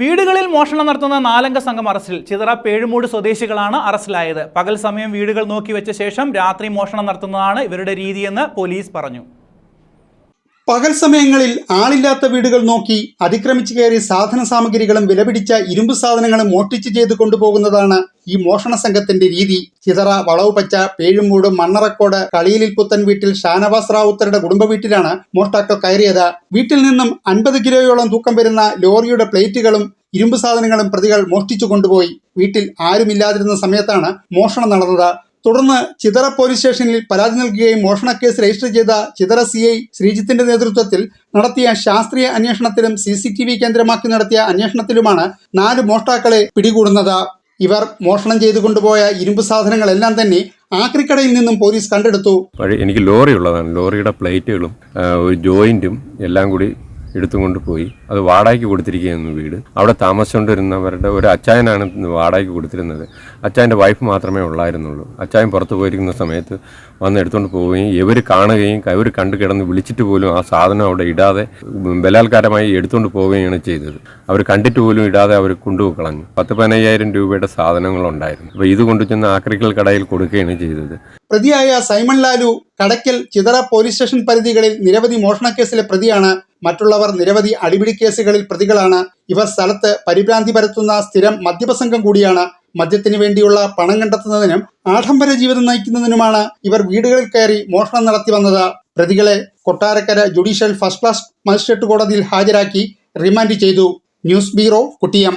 വീടുകളിൽ മോഷണം നടത്തുന്ന നാലംഗ സംഘം അറസ്റ്റിൽ. ചിതറ പേഴുമൂട് സ്വദേശികളാണ് അറസ്റ്റിലായത്. പകൽ സമയം വീടുകൾ നോക്കി വെച്ച ശേഷം രാത്രി മോഷണം നടത്തുന്നതാണ് ഇവരുടെ രീതിയെന്ന് പോലീസ് പറഞ്ഞു. പകൽ സമയങ്ങളിൽ ആളില്ലാത്ത വീടുകൾ നോക്കി അതിക്രമിച്ചു കയറി സാധന സാമഗ്രികളും വിലപിടിച്ച ഇരുമ്പ് സാധനങ്ങളും മോഷ്ടിച്ച് ചെയ്ത് കൊണ്ടുപോകുന്നതാണ് ഈ മോഷണ സംഘത്തിന്റെ രീതി ചിതറ വളവുപച്ച പേഴുമൂട് മണ്ണറക്കോട് കളിയിലിൽ പുത്തൻ വീട്ടിൽ ഷാനവാസ് റാവുത്തരുടെ കുടുംബ വീട്ടിലാണ് മോഷ്ടാക്കൾ കയറിയത്. വീട്ടിൽ നിന്നും അൻപത് കിലോയോളം തൂക്കം വരുന്ന ലോറിയുടെ പ്ലേറ്റുകളും ഇരുമ്പ് സാധനങ്ങളും പ്രതികൾ മോഷ്ടിച്ചു കൊണ്ടുപോയി. വീട്ടിൽ ആരുമില്ലാതിരുന്ന സമയത്താണ് മോഷണം നടന്നത്. തുടർന്ന് ചിതറ പോലീസ് സ്റ്റേഷനിൽ പരാതി നൽകുകയും കേസ് രജിസ്റ്റർ ചെയ്ത ചിതറ സി ഐ ശ്രീജിത്തിന്റെ നേതൃത്വത്തിൽ നടത്തിയ ശാസ്ത്രീയ അന്വേഷണത്തിലും സി കേന്ദ്രമാക്കി നടത്തിയ അന്വേഷണത്തിലുമാണ് നാല് മോഷ്ടാക്കളെ പിടികൂടുന്നത്. ഇവർ മോഷണം ചെയ്തു കൊണ്ടുപോയ ഇരുമ്പ് സാധനങ്ങളെല്ലാം തന്നെ ആക്രിക്കടയിൽ നിന്നും പോലീസ് കണ്ടെടുത്തു. എനിക്ക് ലോറി ഉള്ളതാണ്. ലോറിയുടെ പ്ലേറ്റുകളും ഒരു ജോയിന്റും എല്ലാം കൂടി എടുത്തും കൊണ്ടുപോയി അത് വാടകയ്ക്ക് കൊടുത്തിരിക്കുകയായിരുന്നു വീട്. അവിടെ താമസിച്ചുകൊണ്ടിരുന്നവരുടെ ഒരു അച്ചായനാണ് വാടകയ്ക്ക് കൊടുത്തിരുന്നത്. അച്ചായന്റെ വൈഫ് മാത്രമേ ഉള്ളായിരുന്നുള്ളൂ. അച്ചായൻ പുറത്തു പോയിരിക്കുന്ന സമയത്ത് വന്ന് എടുത്തുകൊണ്ട് പോവുകയും ഇവർ കാണുകയും ഇവർ കണ്ടു കിടന്ന് വിളിച്ചിട്ട് പോലും ആ സാധനം അവിടെ ഇടാതെ ബലാത്കാരമായി എടുത്തുകൊണ്ട് പോവുകയാണ് ചെയ്തത്. അവർ കണ്ടിട്ട് പോലും ഇടാതെ അവർ കൊണ്ടുപോയി കളഞ്ഞു പത്ത് പതിനയ്യായിരം രൂപയുടെ സാധനങ്ങളുണ്ടായിരുന്നു. അപ്പോൾ ഇത് കൊണ്ടു ചെന്ന് ആക്രിക്കൽ കടയിൽ കൊടുക്കുകയാണ് ചെയ്തത്. പ്രതിയായ Simon Lalu Kadakkal Chithara police station പരിധികളിൽ നിരവധി മോഷണക്കേസിലെ പ്രതിയാണ് മറ്റുള്ളവർ നിരവധി അടിപിടി കേസുകളിൽ പ്രതികളാണ്. ഇവർ സ്ഥലത്ത് പരിഭ്രാന്തി പരത്തുന്ന സ്ഥിരം മദ്യപസംഘം കൂടിയാണ്. മദ്യത്തിന് വേണ്ടിയുള്ള പണം കണ്ടെത്തുന്നതിനും ആഡംബര ജീവിതം നയിക്കുന്നതിനുമാണ് ഇവർ വീടുകളിൽ കയറി മോഷണം നടത്തി വന്നത്. പ്രതികളെ Kottarakkara judicial first class magistrate കോടതിയിൽ ഹാജരാക്കി റിമാൻഡ് ചെയ്തു. News bureau കുട്ടിയം.